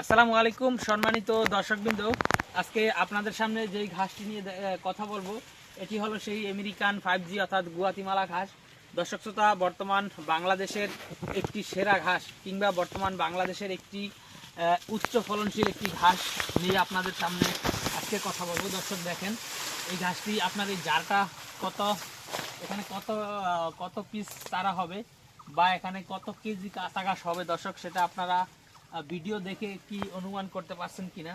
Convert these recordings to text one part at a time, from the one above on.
আসসালামু আলাইকুম, সম্মানিত দর্শকবৃন্দ। আজকে আপনাদের সামনে যেই ঘাসটি নিয়ে কথা বলব, এটি হলো সেই আমেরিকান ফাইভ জি অর্থাৎ গুয়াতিমালা ঘাস। দর্শক শ্রোতা, বর্তমান বাংলাদেশের একটি সেরা ঘাস কিংবা বর্তমান বাংলাদেশের একটি উচ্চ ফলনশীল একটি ঘাস নিয়ে আপনাদের সামনে আজকে কথা বলব। দর্শক দেখেন, এই ঘাসটি আপনার এই জারটা কত, এখানে কত কত পিস তারা হবে বা এখানে কত কেজি কাঁচা ঘাস হবে দর্শক, সেটা আপনারা ভিডিও দেখে কি অনুমান করতে পারছেন কিনা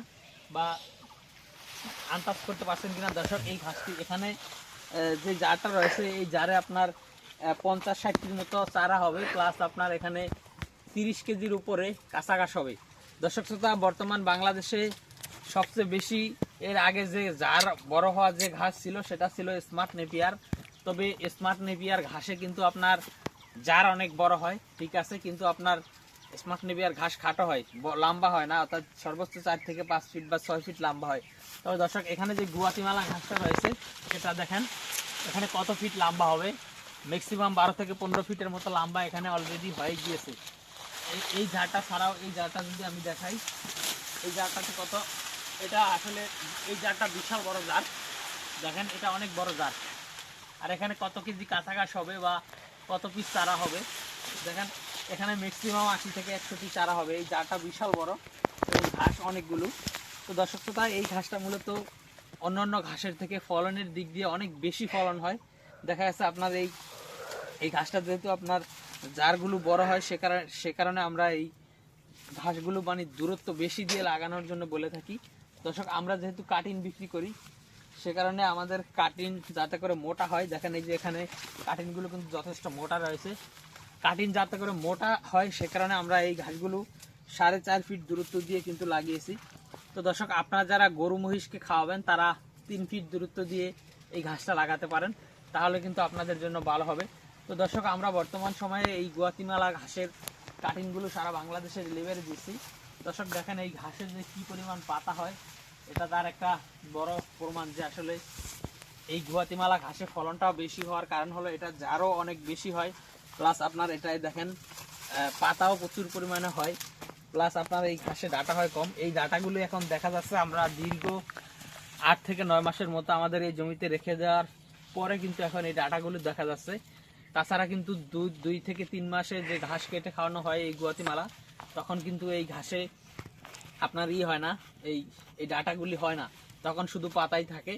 বা আন্দাজ করতে পারছেন কিনা? দর্শক, এই ঘাসটি এখানে যে জারটা রয়েছে, এই জারে আপনার পঞ্চাশ ষাটটির মতো চারা হবে প্লাস আপনার এখানে তিরিশ কেজির উপরে কাঁচা ঘাস হবে। দর্শক শ্রোতা, বর্তমান বাংলাদেশে সবচেয়ে বেশি এর আগে যে জার, বড় হওয়া যে ঘাস ছিল, সেটা ছিল স্মার্ট নেপিয়ার। তবে স্মার্ট নেপিয়ার ঘাসে কিন্তু আপনার জার অনেক বড় হয়, ঠিক আছে? কিন্তু আপনার স্মার্ট নেপিয়ার ঘাস খাটো হয় লম্বা হয় না, অর্থাৎ সর্বোচ্চ চার থেকে পাঁচ ফিট বা ছয় ফিট লম্বা হয়। তবে দর্শক, এখানে যে গুয়াতিমালা ঘাসটা রয়েছে, সেটা দেখেন, এখানে কত ফিট লম্বা হবে? ম্যাক্সিমাম বারো থেকে পনেরো ফিটের মতো লম্বা এখানে অলরেডি হয়ে গিয়েছে। এই- জারটা ছাড়াও, এই জারটা যদি আমি দেখাই, এই জারটাতে কত, এটা আসলে, এই জারটা বিশাল বড় জার দেখেন, এটা অনেক বড় জার আর এখানে কত কেজি কাঁচা ঘাস হবে বা কত পিস চারা হবে? দেখেন এখানে ম্যাক্সিমাম আশি থেকে একশো পিস চারা হবে। এই জারটা বিশাল বড় এবং ঘাস অনেকগুলো। তো দর্শক শ্রোতা, এই ঘাসটা মূলত অন্যান্য ঘাসের থেকে ফলনের দিক দিয়ে অনেক বেশি ফলন হয়। দেখা যাচ্ছে আপনার এই এই ঘাসটা যেহেতু আপনার জারগুলো বড় হয়, সে কারণে সে কারণে আমরা এই ঘাসগুলো মানে দূরত্ব বেশি দিয়ে লাগানোর জন্য বলে থাকি। দর্শক, আমরা যেহেতু কাটিং বিক্রি করি, সে কারণে আমাদের কাটিং যাতে করে মোটা হয়, দেখেন এই যে এখানে কাটিংগুলো কিন্তু যথেষ্ট মোটা রয়েছে। কাটিং যাতে করে মোটা হয়, সে কারণে আমরা এই ঘাসগুলো সাড়ে চার ফিট দূরত্ব দিয়ে কিন্তু লাগিয়েছি। তো দর্শক, আপনারা যারা গরু মহিষকে খাওয়াবেন, তারা তিন ফিট দূরত্ব দিয়ে এই ঘাসটা লাগাতে পারেন। তাহলে কিন্তু আপনাদের জন্য ভালো হবে। তো দর্শক, আমরা বর্তমান সময়ে এই গুয়াতিমালা ঘাসের কাটিংগুলো সারা বাংলাদেশে ডেলিভারি দিচ্ছি। দর্শক, দেখেন এই ঘাসের যে কী পরিমাণ পাতা হয়, এটা তার একটা বড় প্রমাণ যে আসলে এই গুয়াতিমালা ঘাসের ফলনটাও বেশি হওয়ার কারণ হলো এটা জারও অনেক বেশি হয়। প্লাস আপনার এটাই দেখেন পাতাও প্রচুর পরিমাণে হয়। প্লাস আপনার এই ঘাসে ডাটা হয় কম। এই ডাটাগুলো এখন দেখা যাচ্ছে আমরা দীর্ঘ আট থেকে নয় মাসের মতো আমাদের এই জমিতে রেখে দেওয়ার পরে কিন্তু এখন এই ডাটাগুলো দেখা যাচ্ছে। তাছাড়া কিন্তু দুই দুই থেকে তিন মাসে যে ঘাস কেটে খাওয়ানো হয় এই গুয়াতিমালা, তখন কিন্তু এই ঘাসে আপনার ই হয় না, এই এই ডাটাগুলি হয় না। তখন শুধু পাতাই থাকে।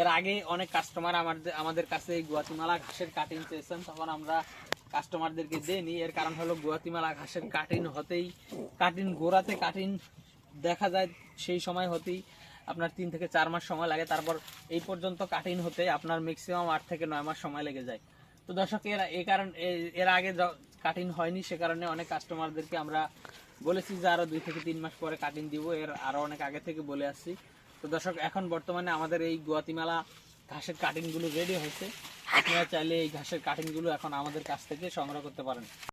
এর আগে অনেক কাস্টমার আমাদের আমাদের কাছে এই গুয়াতিমালা ঘাসের কাটিং চেয়েছেন। তখন আমরা কাস্টমারদেরকে দেইনি এর কারণ হলো গুয়াতিমালা ঘাসের কাটিং হতেই কাটিং গোড়াতে কাটিং দেখা যায় সেই সময় হতেই। আপনার তিন থেকে চার মাস সময় লাগে। তারপর এই পর্যন্ত কাটিং হতে আপনার ম্যাক্সিমাম আট থেকে নয় মাস সময় লেগে যায়। তো দর্শক, এর এই কারণ এর আগে কাটিং হয়নি, সে কারণে অনেক কাস্টমারদেরকে আমরা বলেছি যে আরও দুই থেকে তিন মাস পরে কাটিং দিব। এর আরও অনেক আগে থেকে বলে আসছি। তো দর্শক, এখন বর্তমানে আমাদের এই গুয়াতিমালা ঘাসের কাটিংগুলো রেডি হয়েছে। আপনারা চাইলে এই ঘাসের কাটিংগুলো এখন আমাদের কাছ থেকে সংগ্রহ করতে পারেন।